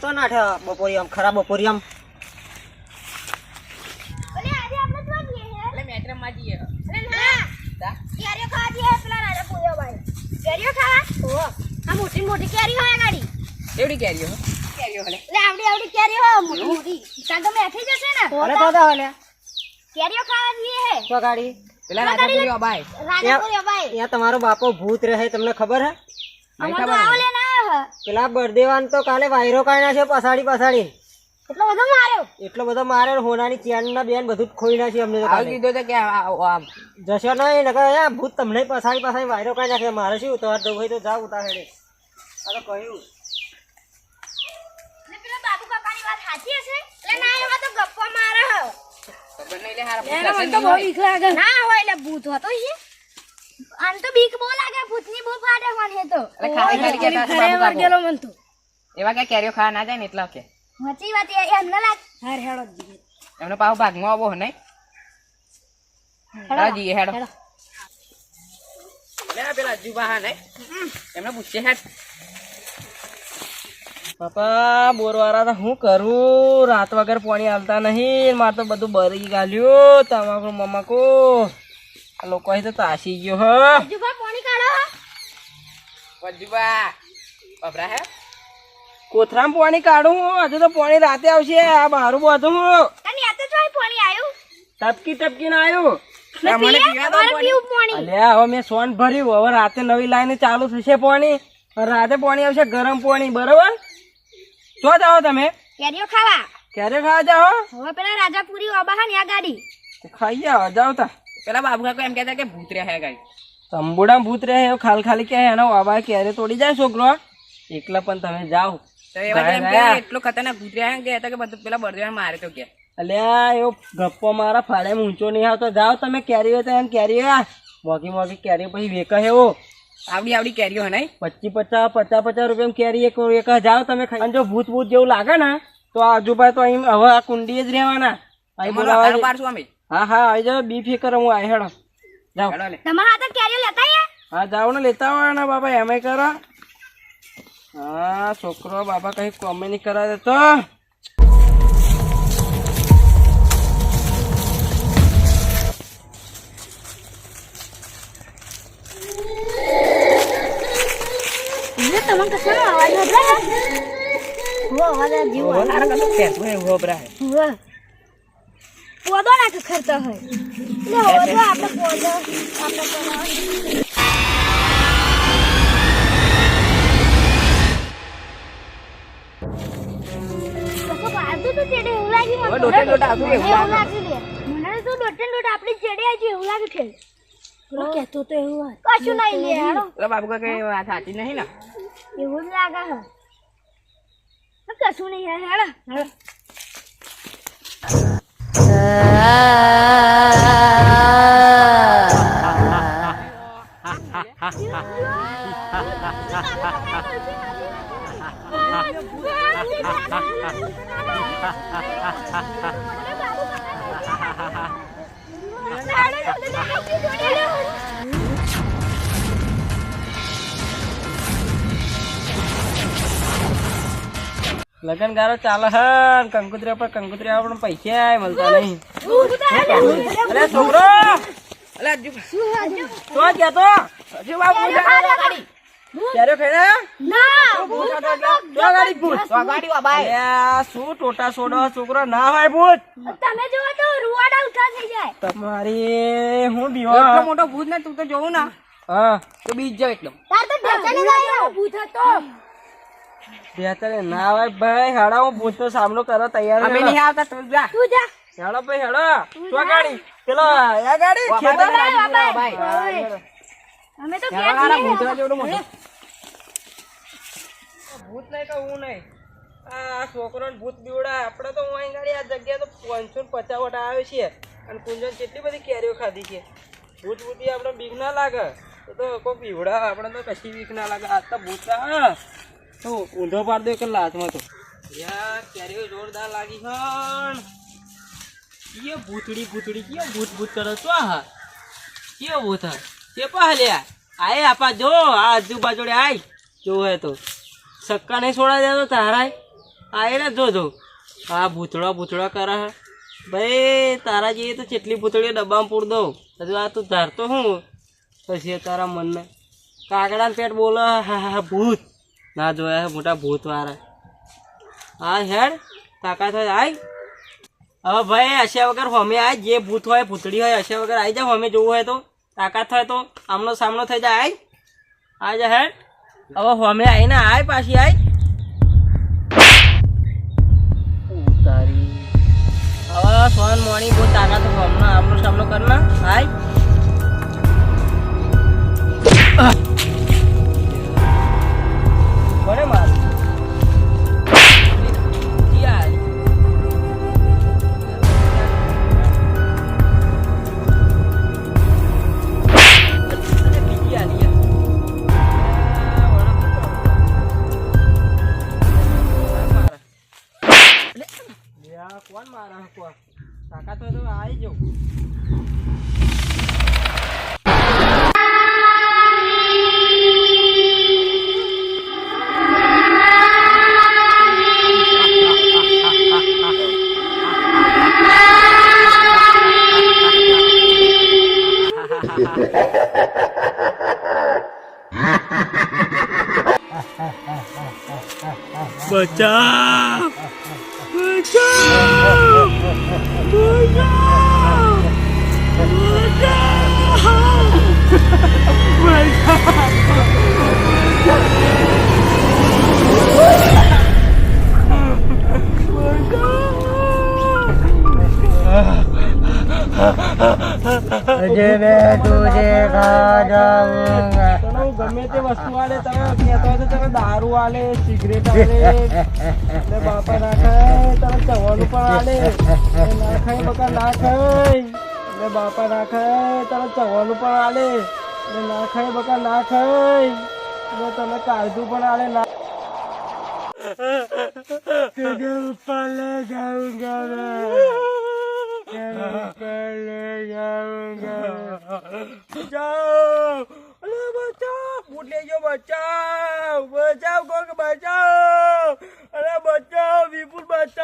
તો નાઠે બપોરી આમ ખરાબ બપોરી આમ. અલે આજે આપણે તો જઈએ હે એટલે મેટ્રમમાં જઈએ અરે ના. તા? કેરીઓ ખાવા જઈએ પેલા રાજા પૂર્યો ભાઈ. કેરીઓ ખાવા? ઓહો આ મોટી મોટી કેરી હોય આ ગાડી. એવડી કેરીઓ હો? કેરીઓ હલે એટલે આવડી આવડી કેરી હોય મોટી મોટી. ત્યાં તો મેઠી જશે ને. અરે તો દા હલે કેરીઓ ખાવા જઈએ હે તો ગાડી. પેલા રાજાપુરી અબાય રાજા પૂર્યો ભાઈ. ત્યાં તમારો બાપો ભૂત રહે તમને ખબર હે? નહીં અમાર તો ખબર પેલા બળદેવાન તો કાલે વાયરો કાઢી નાખ્યો પસાડી પસાડી એટલો બધો માર્યો? એટલો બધો માર્યો હોનાની ચેન ના બેન બધું ખોઈ નાખ્યું અમને આવી દીધો તો કે આ- આ- આમ. જશો નહીં નકર ભૂત તમને પસાડી પસાડી વાયરો કાઢી નાખે મારે શું ઉતાર દઉં હોય તો જાવ ઉતાર હેડે. આ તો કહ્યું. ને પેલા બાબુ કાકાની વાત સાચી હશે? એટલે ના એમાં તો ગપ્પો મારે. હે ખબર નહીં લે હારા ભૂત હશે નહીં હોય. ના હોય એટલે ભૂત હતો છે આમ તો બીક બહુ લાગે ભૂતની બહુ ફાટે મને તો. એટલે ખાલી ખાલી હશે બાબુ કાકો. એવા કે કેરીઓ ખાવા ના જાય ને એટલા કે. મચી વાત એ એમને લાગ હર હેડો જીવે એમને પાછો ભાગમાં આવો નહીં? હેડો. જઈએ હેડો. લે પેલા અજુબા હા. નહીં એમને પૂછે હેડ. પપ્પા બોરવાળા તો હું કરું? રાત વગર પાણી હાલતા નહીં મારે તો બધું બરી ગાલ્યું. તમાકુ મમાકુ આ લોકો અહીં તો તાસી ગયો હ. જુબા પાણી કાઢો અજુબા બબરા હે. કોથરામાં પાણી કાઢું હું. હજુ તો પાણી રાતે આવશે. આ બારું બધું હું. તને યાદ તો જોઈ પાણી આવ્યું ટપકી ટપકીને આવ્યું હવે મેં સોન ભર્યું. હવે રાતે નવી લાઈન ચાલુ થશે પાણી. રાતે પાણી આવશે ગરમ પાણી બરોબર? શું જાઓ તમે. કેરીઓ ખાવા. ક્યારે ખાવા જાઓ. હવે પેલા રાજાપુરી ઓબા ને આ ગાડી. ખાઈ જાઓ જાઓ તા. પેલા બાબુ કાકો એમ કહેતા કે ભૂત રહ્યા હે તંબુડા ભૂત રહે એવું ખાલી ખાલી કે એનો બાબા ક્યારે તોડી જાય છોકરો? એકલા પણ તમે જાઓ. તો એવા એમ કે એટલો ખતરનાક ભૂત રહ્યા કે હતા કે બધું પેલા બળદેવા મારે તો કે. અલ્યા એવો ગપ્પો મારા ફાડે ઊંચો નહીં આવતો. જાઓ તમે કેરી હોય તો એમ કેરી હોય મોઘી મોઘી કેરી પછી વેક એવો આવડી આવડી કેરીઓ હે નહીં? પચીસ પચાસ પચાસ પચાસ રૂપિયા કેરી એક એક. જાઓ તમે ખાઈ. અને જો ભૂત ભૂત જેવું લાગે ને તો આજુબાજુ તો અહીં હવે આ કુંડી જ રહેવાના. અહીં બોલાવા પાડશું અમે હા હા આવી જાવ બી ફિકર હું આવી હેડો. જાઓ. તમારા હાથે કેરીઓ લેતા આયા? હા જાઓ ને લેતા આવો ને બાબા એમ કરો. હા છોકરો બાબા કઈ કોમે નહીં કરાવે તો. તમને કશાનો અવાજ હો અવાજ આ જેવો. તારા કશું ફેંસવું હે, ઊભો પોદો ના ખરતો હોય. એટલે તો આપણે પોદો આપણે બનાવવાનો. કશું નહીં લે Hahaha. લગન ગારો ચાલે હન કંકુતરી પર કંકુતરી પણ પૈસા મળતા નહીં. અરે છોકરો! અલા અજુ તો કે તો અજુ બાપુ ગાડી? ક્યારે ખાઈ ના તો ગાડી ભૂત તો ગાડી વા બાય. અલ્યા, શું ટોટા સોડો છોકરો ના હોય ભૂત તમે જો તો રૂવાડા ઉઠા થઈ જાય. તમારી હું એટલો મોટો ભૂત ને તું તો જોઉં ના. હા. તો બીજ જાવ એકદમ. તાર તો ભૂત હતો. બેતરે ના હોય ભાઈ હેડો હું ભૂત સામનો કરો તૈયાર અમે નહીં આવતા તું જા. તું જા. હેડો ભાઈ હેડો. તો ગાડી? પેલો આ ગાડી? ખેતર હેડો. અમે તો ગયા ભૂતરા જેવડો મોટો. ભૂત નહીં તો હું નહીં. આ છોકરો ને ભૂત બીવડા આપણે તો હું અહીં ગાડી આ જગ્યા તો પાંચસો ને પચાસ વટા આવે છે. અને કુંજન કેટલી બધી કેરીઓ ખાધી છે. ભૂત ભૂતી આપણે બીક ના લાગે. તો તો કોઈ બીવડા આપણે તો કશી બીક ના લાગે. આ તો ભૂત તો ઊંધો પાડ દો કેટલા હાથમાં તો. યાર કેરીઓ જોરદાર લાગી હણ કે ભૂતડી ભૂતડી કે ભૂત ભૂત કરો છો, હા? કે ભૂત? કે પાલ્યા આય, આપા જો, આ આજુબાજુડે આય. જો હે તો. સક્કા નહીં છોડા દેતો તારાય? આયને જોજો આ ભૂતળા ભૂતળા કરે હે ભાઈ, તારા જઈએ તો કેટલી ભૂતળીઓ ડબ્બામાં પૂર દઉં. હજુ આ તું ધારતો હું. પછી તારા મનને કાગડા પેટ બોલો હા હા, ભૂત. ના જોયા છે મોટા ભૂત વાળા હા હેડ, તાકાત હોય, આય. હવે ભાઈ હસ્યા વગર હોમે આય, જે ભૂત હોય ભૂતળી હોય હસ્યા વગર આવી જાય હોમે જોવું હોય તો. તાકાત હોય તો, આમનો સામનો થઈ જાય આય. આ જા હેડ. હવે હોમે આવીને આય પાછી, આય. લે આ કોણ મારે આ કોણ? તાકાત હોય તો આવી જાઉં બચાવ બચાવ બચાવ તને હું ગમે તે વસ્તુ આલે, તમે કહેતો હોય તો તમે દારૂ આલે સિગરેટ આલે બાપા ના ખાય, તમે ચવાનું પણ આલે, ના ખાય બકા ના ખાય બાપા ના ખાય, તમે ચવાનું પણ આલે, ના ખાય બકા ના ખાય તમે કાળજું પણ આલે, ના પલે જાઉંગા પલે બચાવ બૂટ લેજો બચાવ બચાવ કોક બચાવ. અરે બચાવ વિપુલ બચાવ.